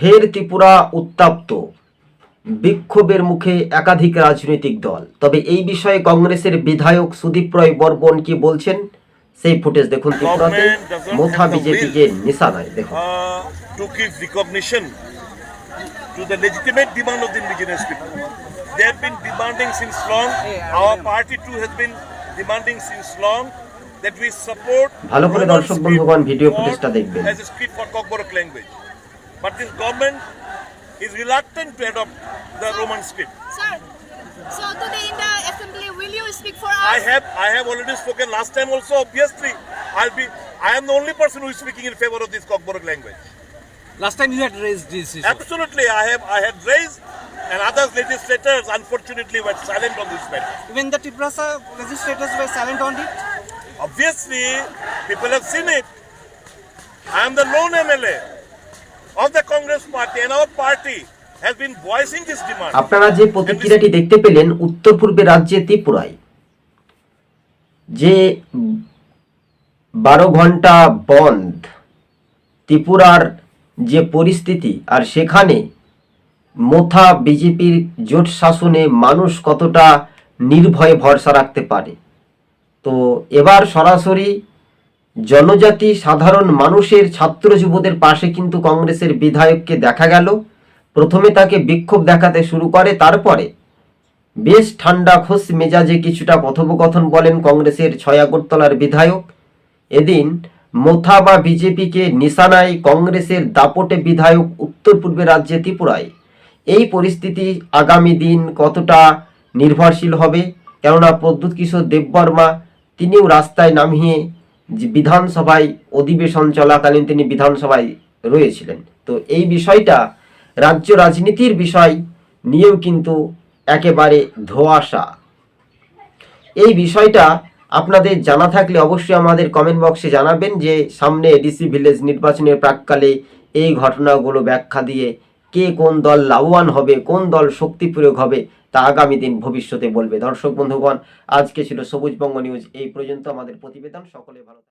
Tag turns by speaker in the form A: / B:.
A: ফের ত্রিপুরা উত্তাপ্ত বিক্ষোভের মুখে একাধিক রাজনৈতিক দল তবে এই বিষয়ে কংগ্রেসের বিধায়ক সুদীপ রায় বর্মন কি বলছেন সেই ফুটেজ দেখুন ত্রিপুরাতে মোথা
B: have the
A: নিশানায় দেখুন
B: uh, to give recognition to the legitimate demand of the indigenous people. They have been demanding since long. Our party too has been demanding since long that we support
A: ভালো করে দর্শক বন্ধুগণ video ফুটেজটা দেখবেন
B: as a script for Kokborok language. But this government is reluctant to adopt the Roman script.
C: Sir, so today in the assembly, will you speak for us?
B: I have I have already spoken last time also. Obviously, I'll be I am the only person who is speaking in favor of this Kokborok language.
D: Last time you had raised this issue.
B: Absolutely, I have I had raised, and other legislators unfortunately were silent on this matter.
D: Even the Tiprasa legislators were silent on it.
B: Obviously, people have seen it. I am the lone MLA of the Congress party, and our party has been voicing this demand.
A: আপনারা যে প্রতিক্রিয়াটি দেখতে পেলেন উত্তর পূর্বে রাজ্যে ত্রিপুরায় যে বারো ঘণ্টা বন্ধ ত্রিপুরার যে পরিস্থিতি আর সেখানে মোথা বিজেপির জোট শাসনে মানুষ কতটা নির্ভয়ে ভরসা রাখতে পারে তো এবার সরাসরি জনজাতি সাধারণ মানুষের ছাত্র যুবদের পাশে কিন্তু কংগ্রেসের বিধায়ককে দেখা গেল। প্রথমে তাকে বিক্ষোভ দেখাতে শুরু করে, তারপরে বেশ ঠান্ডা খোস মেজাজে কিছুটা কথোপকথন বলেন কংগ্রেসের ছয় আগরতলার বিধায়ক। এদিন মোথা বা বিজেপিকে নিশানায় কংগ্রেসের দাপটে বিধায়ক উত্তর পূর্বে রাজ্যে ত্রিপুরায়। এই পরিস্থিতি আগামী দিন কতটা নির্ভরশীল হবে? কেননা প্রদ্যুৎ কিশোর দেববর্মা তিনিও রাস্তায় নামিয়ে যে বিধানসভায় অধিবেশন চলাকালীন তিনি বিধানসভায় রয়েছিলেন। তো এই বিষয়টা রাজ্য রাজনীতির বিষয় নিয়েও কিন্তু একেবারে ধোঁয়াশা। এই বিষয়টা আপনাদের জানা থাকলে অবশ্যই আমাদের কমেন্ট বক্সে জানাবেন যে সামনে এডিসি ভিলেজ নির্বাচনের প্রাককালে এই ঘটনাগুলো ব্যাখ্যা দিয়ে কে কোন দল লাভবান হবে, কোন দল শক্তি প্রয়োগ হবে তা আগামী দিন ভবিষ্যতে বলবে। দর্শক বন্ধুগণ, আজকে ছিল সবুজবঙ্গ নিউজ। এই পর্যন্ত আমাদের প্রতিবেদন। সকলে ভালো।